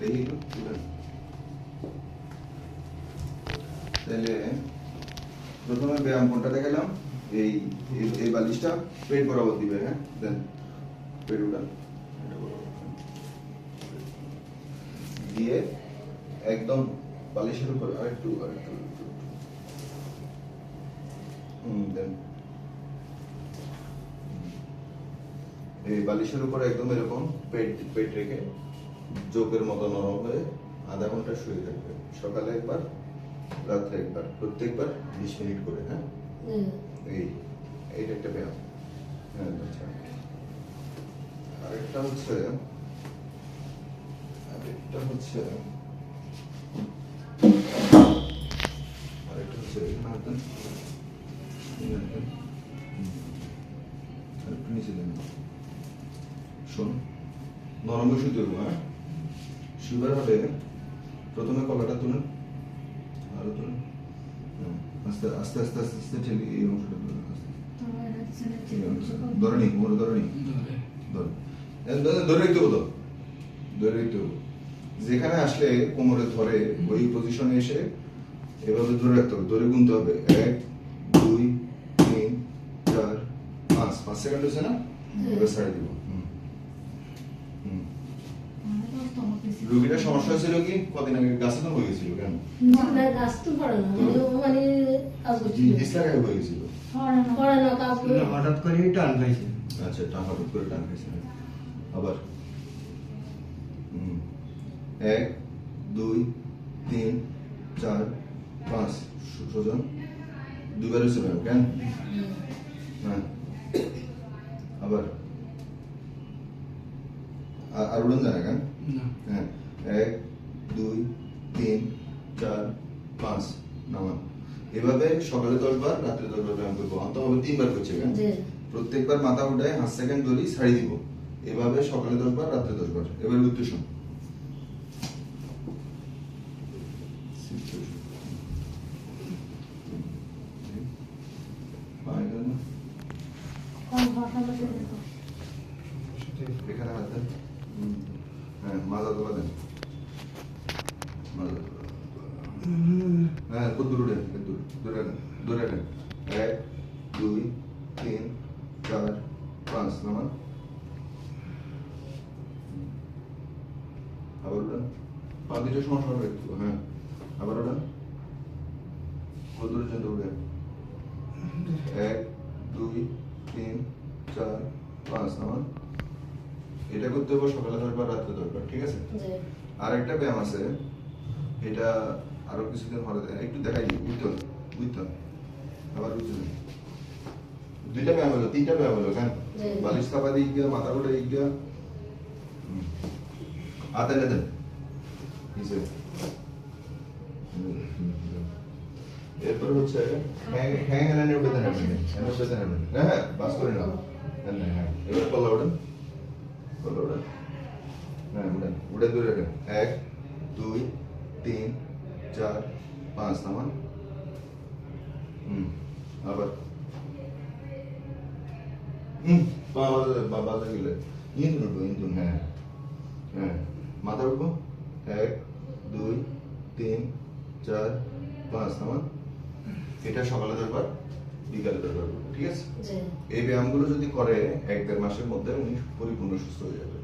দেখি তাহলে প্রথমে ব্যায়াম কোনটা দেখালাম এই এই- বালিশটা পেট বরাবর দিবে হ্যাঁ দেন পেট উঠান। দিয়ে একদম বালিশের উপর আরেকটু আরেকটু। হুম দেন এই বালিশের উপর একদম এরকম পেট পেট রেখে জোকের মতো নরম হয়ে আধা ঘণ্টা শুয়ে থাকবে। সকালে একবার রাত্রে একবার প্রত্যেকবার বিশ মিনিট করে হ্যাঁ? এই এইটা একটা ব্যায়াম। হ্যাঁ আচ্ছা। আরেকটা হচ্ছে আরেকটা হচ্ছে আরেকটা হচ্ছে এখানে হাত দেন। এখানে হাত দেন। হুম। আরেকটু নিচে দেন। শোন নরম হবে হ্যাঁ? শুবার হবে প্রথমে কলাটা তুলেন। আরও তুলেন। হুম। আস্তে আস্তে আস্তে আস্তে আস্তে ঠেলে এই অংশটা তুলেন। ধরে নি কোমরে ধরে নি ধরে। ধরে- ধরে রাখতে হতো ধরে রাখতে হতো যেখানে আসলে কোমরে ধরে ওই পজিশনে এসে এভাবে ধরে রাখতে হবে। ধরে গুনতে হবে। এক দুই তিন চার পাঁচ। পাঁচ সেকেন্ড হয়েছে না? এবার ছাড়ে দিব হুম। হুম। রুগীটার সমস্যা হয়েছিল কি? কদিন আগে গাছে তো হয়ে গেছিল কেন? ডিসলার আগে হয়ে গেছিল? হঠাৎ করে টান পাইছে আচ্ছা টান হঠাৎ করে টান খাইছে। আবার? এক দুই তিন চার পাঁচ সু- সোজা দুবার হয়েছে ম্যাম কেন? হ্যাঁ আবার? আর আর উড়ন যায় না কেন? না হ্যাঁ এক দুই তিন চার পাঁচ নামান। এভাবে সকালে দশ বার রাত্রে দশ বার ব্যায়াম করব। অন্ত হবে তিনবার করছে কেন প্রত্যেকবার মাথা উঠায় হাত সেকেন্ড ধরি ছাড়ি দিব। এভাবে সকালে দশ বার রাত্রে দশ বার এবার উদ্দেশ্য এখানে হাত দেন হুম। মাজা তোলা দেন হ্যাঁ কত দূর উঠেন কত দূর দূরে নেন এক দুই তিন চার পাঁচ নামান। আবার উঠান। পা দুটো সমস্যা হবে একটু হ্যাঁ। আবার উঠান। কত দূর পর্যন্ত উঠেন এক দুই তিন চার পাঁচ নামান এটা করতে হবে সকালে দরকার রাত্রে দরকার ঠিক আছে আর একটা ব্যায়াম আছে এটা আরও কিছুদিন পরে একটু দেখাই দিই বুঝতে আবার বুঝতে দুইটা ব্যায়াম হলো তিনটা ব্যায়াম হলো কেন বালিশ চাপা দিয়ে গিয়া মাথা গোটা গিয়া হুম। হাতে না দেন নিচে হুম, হুম, হুম। এরপর হচ্ছে হ্যাং হ্যাং এনে হ্যাঁ হ্যাঁ বাস করে নাও হ্যাঁ হ্যাঁ, হ্যাঁ এবার কল্লা ওঠেন পা বাজে বা বাজে গেলে ইন্দুন উঠবো ইন্দুন হ্যাঁ হ্যাঁ মাথা উঠবো এক দুই তিন চার পাঁচ নামান এটা সকালে দরকার বিকালে ঠিক আছে? এই ব্যায়ামগুলো যদি করে এক দেড় মাসের মধ্যে উনি পরিপূর্ণ সুস্থ হয়ে যাবে।